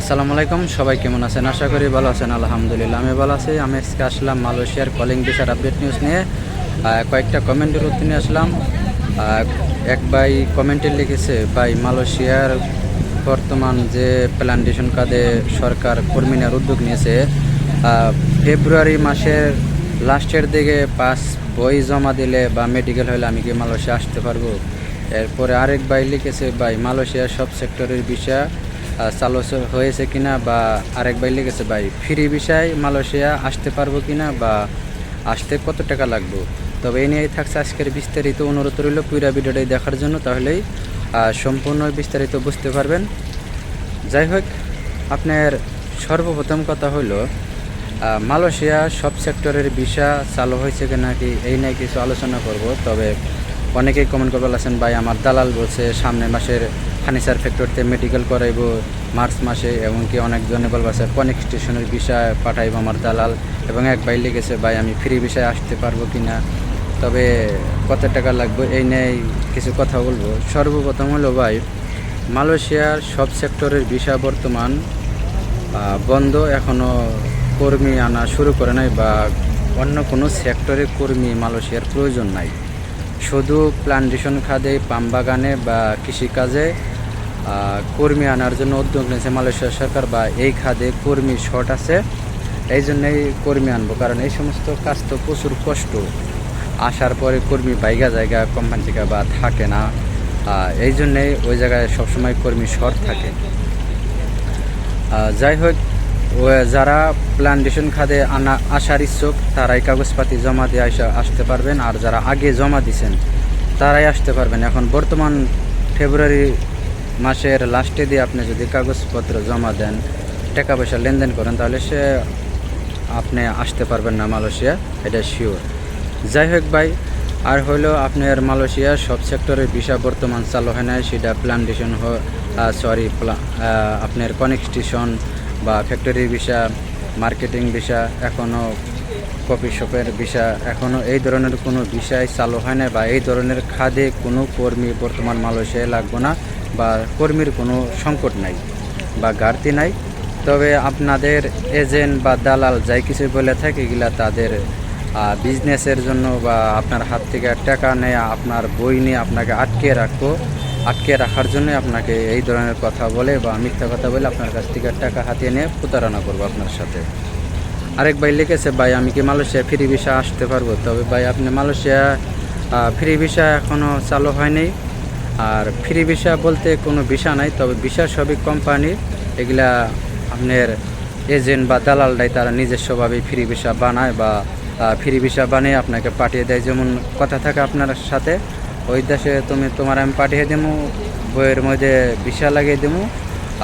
আসসালামু আলাইকুম, সবাই কেমন আছেন? আশা করি ভালো আছেন, আলহামদুলিল্লাহ। আমি ভালো আছি, আমি আজকে আসলাম মালয়েশিয়ার কলিং ভিসার আপডেট নিউজ নিয়ে। কয়েকটা কমেন্টের উত্তর নিয়ে আসলাম। এক ভাই কমেন্টে লিখেছে, ভাই, মালয়েশিয়ার বর্তমান যে প্ল্যান্টেশন কাজে সরকার কর্মী নেওয়ার উদ্যোগ নিয়েছে ফেব্রুয়ারি মাসের লাস্টের দিকে পাস বই জমা দিলে বা মেডিকেল হলে আমি কি মালয়েশিয়া আসতে পারব? এরপরে আরেক ভাই লিখেছে, ভাই, মালয়েশিয়ার সব সেক্টরের বিষয় চালু হয়েছে কিনা বা আরেক ভাই লিখেছে, ভাই, ফ্রি বিষয় মালয়েশিয়া আসতে পারব কিনা বা আসতে কত টাকা লাগবে? তবে এই নিয়েই থাকছে আজকের বিস্তারিত অনুরোধ রইল পুরা ভিডিওটাই দেখার জন্য, তাহলেই সম্পূর্ণ বিস্তারিত বুঝতে পারবেন। যাই হোক, আপনার সর্বপ্রথম কথা হলো মালয়েশিয়া সব সেক্টরের ভিসা চালু হয়েছে কি নাকি এই নিয়ে কিছু আলোচনা করব। তবে অনেকেই কমেন্ট করবে আছেন ভাই, আমার দালাল বলছে সামনের মাসের ফার্নিচার ফ্যাক্টরিতে মেডিকেল করাইব মার্চ মাসে, এমনকি অনেকজনে বলবে আছে কনেক স্টেশনের বিষয় পাঠাইব আমার দালাল। এবং এক ভাই লিখেছে, ভাই, আমি ফ্রি বিষয়ে আসতে পারব কি না? তবে কত টাকা লাগবে এই নিয়ে কিছু কথা বলব। সর্বপ্রথম হলো, ভাই, মালয়েশিয়ার সব সেক্টরের ভিসা বর্তমান বন্ধ। এখনও কর্মী আনা শুরু করে নাই বা অন্য কোনো সেক্টরে কর্মী মালয়েশিয়ার প্রয়োজন নাই। শুধু প্লান্টেশন খাদে, পাম বাগানে বা কৃষিকাজে কর্মী আনার জন্য উদ্যোগ নিয়েছে মালয়েশিয়া সরকার বা এই খাদে কর্মী শর্ট আছে। এই জন্যই কর্মী আনব, কারণ এই সমস্ত কাজ তো প্রচুর কষ্ট। আসার পরে কর্মী বাইগা জায়গা কোম্পানি থেকে বা থাকে না। এই জন্যেই ওই জায়গায় সবসময় কর্মী শর্ট থাকে। যাই হোক যারা প্ল্যান্টেশন খাদে আনা, আসার ইচ্ছুক, তারাই কাগজপাতি জমা দিয়ে আসা আসতে পারবেন। আর যারা আগে জমা দিছেন, তারাই আসতে পারবেন। এখন বর্তমান ফেব্রুয়ারি মাসের লাস্টে দিয়ে আপনি যদি কাগজপত্র জমা দেন, টাকা পয়সা লেনদেন করেন, তাহলে সে আপনি আসতে পারবেন না মালয়েশিয়া, এটা শিওর যাই হোক ভাই, আর হলো আপনার মালয়েশিয়া সব সেক্টরের ভিসা বর্তমান চালু হয় না সেটা প্লান্টেশন সরি আপনার কনেকস্টেশন বা ফ্যাক্টরির ভিসা মার্কেটিং ভিসা এখনও কফি শপের ভিসা এখনও এই ধরনের কোনো বিষয় চালু হয় না বা এই ধরনের খাদে কোনো কর্মী বর্তমান মালয়েশিয়ায় লাগবে না। বা কর্মীর কোনো সংকট নাই বা ঘাটতি নাই। তবে আপনাদের এজেন্ট বা দালাল যাই কিছু বলে থাকে, এগুলা তাদের বিজনেসের জন্য বা আপনার হাত থেকে টাকা নেয়া আপনার বই নিয়ে আপনাকে আটকে রাখব। আটকে রাখার জন্য আপনাকে এই ধরনের কথা বলে বা মিথ্যা কথা বলে আপনার কাছ থেকে টাকা হাতিয়ে নিয়ে প্রতারণা করব আপনার সাথে। আরেক ভাই লিখেছে, ভাই, আমি কি মালয়েশিয়া ফ্রি ভিসা আসতে পারব? তবে ভাই, আপনি মালয়েশিয়া ফ্রি ভিসা এখনও চালু হয়নি। আর ফ্রি ভিসা বলতে কোনো ভিসা নাই, তবে ভিসা সবই কোম্পানি এগুলা আপনার এজেন্ট বা দালালটাই তারা নিজস্বভাবে ফ্রি ভিসা বানায় বা ফ্রি ভিসা বানিয়ে আপনাকে পাঠিয়ে দেয়। যেমন কথা থাকে আপনার সাথে, ওই দেশে তুমি তোমার আমি পাঠিয়ে দেবো, বইয়ের মধ্যে ভিসা লাগিয়ে দেবো,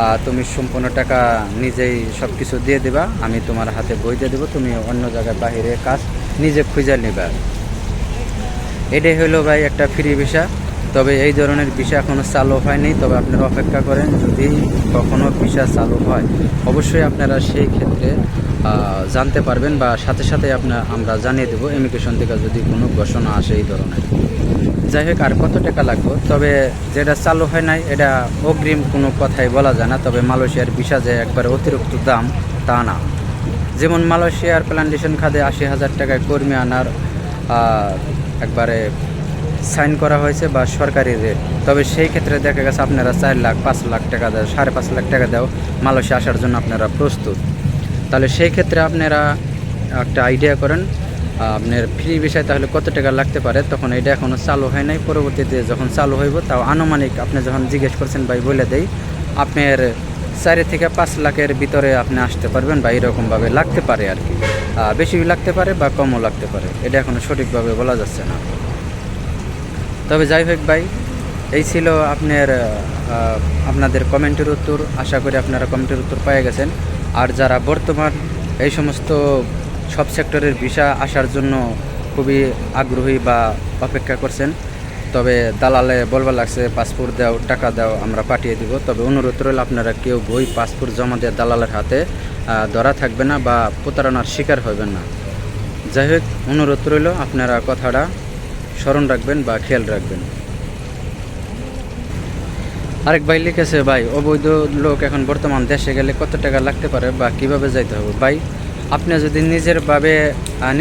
আর তুমি সম্পূর্ণ টাকা নিজেই সব কিছু দিয়ে দিবা, আমি তোমার হাতে বই দিয়ে দেবো, তুমি অন্য জায়গায় বাহিরে কাজ নিজে খুঁজে নিবা। এটাই হলো ভাই একটা ফ্রি ভিসা। তবে এই ধরনের ভিসা এখনও চালু হয়নি, তবে আপনারা অপেক্ষা করেন যদি কখনও ভিসা চালু হয়। অবশ্যই আপনারা সেই ক্ষেত্রে জানতে পারবেন বা সাথে সাথে আপনার আমরা জানিয়ে দেবো ইমিগ্রেশন থেকে যদি কোনো ঘোষণা আসে এই ধরনের। যাই হোক, আর কত টাকা লাগবে? তবে যেটা চালু হয় নাই, এটা অগ্রিম কোনো কথাই বলা যায় না, তবে মালয়েশিয়ার ভিসা যে একবারে অতিরিক্ত দাম, তা না। যেমন মালয়েশিয়ার প্ল্যান্টেশন খাদে আশি হাজার টাকায় কর্মী আনার একবারে সাইন করা হয়েছে বা সরকারি রেট তবে সেই ক্ষেত্রে দেখা গেছে আপনারা চার লাখ পাঁচ লাখ টাকা দেয় সাড়ে পাঁচ লাখ টাকা দেও মালয়েশিয়া আসার জন্য আপনারা প্রস্তুত। তাহলে সেই ক্ষেত্রে আপনারা একটা আইডিয়া করেন আপনার ফ্রি বিষয় তাহলে কত টাকা লাগতে পারে? তখন এটা এখনও চালু হয় নাই। পরবর্তীতে যখন চালু হইব তাও আনুমানিক আপনি যখন জিজ্ঞেস করছেন ভাই বলে দেই আপনার চারি থেকে পাঁচ লাখের ভিতরে আপনি আসতে পারবেন বা এরকমভাবে লাগতে পারে আর কি। আহ, বেশি লাগতে পারে বা কমও লাগতে পারে। এটা এখনও সঠিকভাবে বলা যাচ্ছে না। তবে যাই হোক ভাই, এই ছিল আপনার আপনাদের কমেন্টের উত্তর। আশা করি আপনারা কমেন্টের উত্তর পেয়ে গেছেন। আর যারা বর্তমান এই সমস্ত সব সেক্টরের ভিসা আসার জন্য খুবই আগ্রহী বা অপেক্ষা করছেন, তবে দালালে বলবার লাগছে, পাসপোর্ট দাও, টাকা দাও, আমরা পাঠিয়ে দিব। তবে অনুরোধ রইল আপনারা কেউ বই, পাসপোর্ট জমা দিয়ে দালালের হাতে ধরা থাকবে না বা প্রতারণার শিকার হবেন না। যাই হোক, অনুরোধ রইল আপনারা কথাটা স্মরণ রাখবেন বা খেয়াল রাখবেন। আরেক ভাই লিখেছে, ভাই, অবৈধ লোক এখন বর্তমান দেশে গেলে কত টাকা লাগতে পারে বা কীভাবে যাইতে হবে? ভাই, আপনি যদি নিজের ভাবে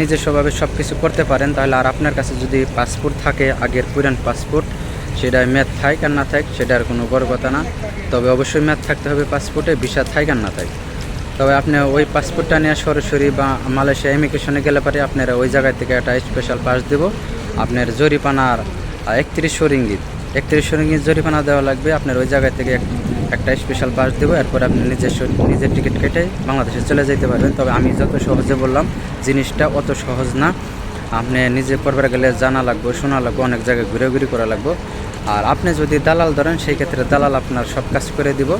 নিজস্বভাবে সব কিছু করতে পারেন, তাহলে আর আপনার কাছে যদি পাসপোর্ট থাকে, আগের পুরান পাসপোর্ট, সেটা ম্যাথ থাক আর না থাক সেটার কোনো বড় কথা না। তবে অবশ্যই ম্যাথ থাকতে হবে পাসপোর্টে, ভিসা থাক আর না থাক তবে আপনি ওই পাসপোর্টটা নিয়ে সরাসরি বা মালয়েশিয়া ইমিগ্রেশনে গেলে পারে আপনারা ওই জায়গা থেকে একটা স্পেশাল পাস দেব। আপনার জরিপানার একত্রিশশো রিঙ্গিত একত্রিশশো রিঙ্গিত জরিপানা দেওয়া লাগবে, আপনার ওই জায়গা থেকে একটা স্পেশাল পাস দেবো, এরপর আপনি নিজস্ব নিজের টিকিট কেটে বাংলাদেশে চলে যেতে পারবেন। তবে আমি যত সহজে বললাম, জিনিসটা অত সহজ না। আপনি নিজে করবার গেলে জানা লাগবে, শোনা লাগবে, অনেক জায়গায় ঘুরে ঘুরে করা লাগবে। আর আপনি যদি দালাল ধরেন, সেই ক্ষেত্রে দালাল আপনার সব কাজ করে দিব।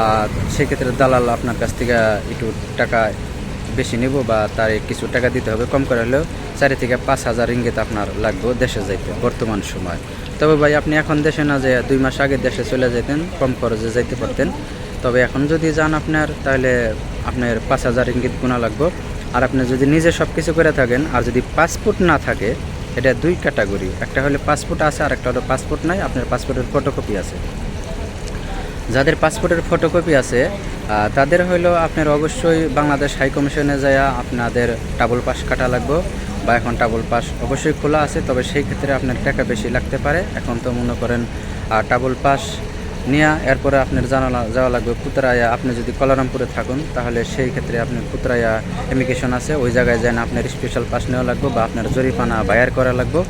আর সেই ক্ষেত্রে দালাল আপনার কাছ থেকে একটু টাকা বেশি নিব বা তার কিছু টাকা দিতে হবে, কম করে হলেও চারি থেকে পাঁচ হাজার ইঙ্গিত আপনার লাগবে দেশে যাইতে, বর্তমান সময়। তবে ভাই, আপনি এখন দেশে না যে দুই মাস আগে দেশে চলে যেতেন কম খরচে যাইতে পারতেন। তবে এখন যদি যান আপনার, তাহলে আপনার পাঁচ হাজার ইঙ্গিত গুণা লাগবে। আর আপনি যদি নিজে সব কিছু করে থাকেন, আর যদি পাসপোর্ট না থাকে, এটা দুই ক্যাটাগরি। একটা হলে পাসপোর্ট আছে আর একটা হলো পাসপোর্ট নাই, আপনার পাসপোর্টের ফটোকপি আছে। যাদের পাসপোর্টের ফটোকপি আছে তাদের হইল আপনার অবশ্যই বাংলাদেশ হাই কমিশনে যায় আপনাদের ডাবল পাস কাটা লাগবে বা এখন ডাবল পাস অবশ্যই খোলা আছে, তবে সেই ক্ষেত্রে আপনার টাকা বেশি লাগতে পারে। এখন তো মনে করেন ডাবল পাস নিয়ে এরপরে আপনার জানা যাওয়া লাগবে পুতরায়া আপনি যদি কলারামপুরে থাকুন, তাহলে সেই ক্ষেত্রে আপনার পুতরায়া ইমিগ্রেশন আছে। ওই জায়গায় যেন আপনার স্পেশাল পাস নেওয়া লাগবে বা আপনার জরিপানা বায়ার করা লাগবে।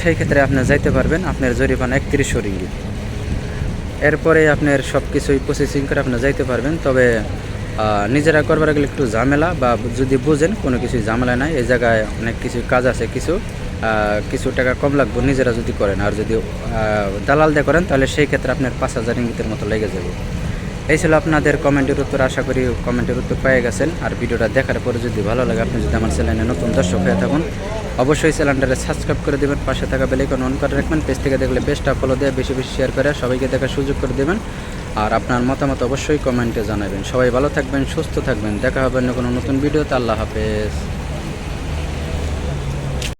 সেই ক্ষেত্রে আপনি যাইতে পারবেন, আপনার জরিপানা একত্রিশশো রিঙ্গিত। এরপরে আপনার সব কিছুই প্রসেসিং করে আপনি যাইতে পারবেন। তবে নিজেরা করবার গেলে একটু ঝামেলা বা যদি বুঝেন কোনো কিছু ঝামেলা নাই, এই জায়গায় অনেক কিছু কাজ আছে, কিছু কিছু টাকা কম লাগবে নিজেরা যদি করেন। আর যদি দালাল দিয়ে করেন, তাহলে সেই ক্ষেত্রে আপনার পাঁচ হাজার ইঙ্গিতের মতো লেগে যাবে। এই ছিল আপনাদের কমেন্টের উত্তর। আশা করি কমেন্টের উত্তর পেয়ে গেছেন। আর ভিডিওটা দেখার পরে যদি ভালো লাগে, আপনি যদি আমার চ্যানেলে নতুন দর্শক হয়ে থাকুন, অবশ্যই চ্যানেলটারে সাবস্ক্রাইব করে দেবেন, পাশে থাকা বেলাইকন অন করে রাখবেন পেজ থেকে দেখলে বেস্টটা ফলো দিয়ে বেশি বেশি শেয়ার করে সবাইকে দেখার সুযোগ করে দেবেন। আর আপনার মতামত অবশ্যই কমেন্টে জানাবেন। সবাই ভালো থাকবেন, সুস্থ থাকবেন। দেখা হবে অন্য কোনো নতুন ভিডিওতে। আল্লাহ হাফেজ।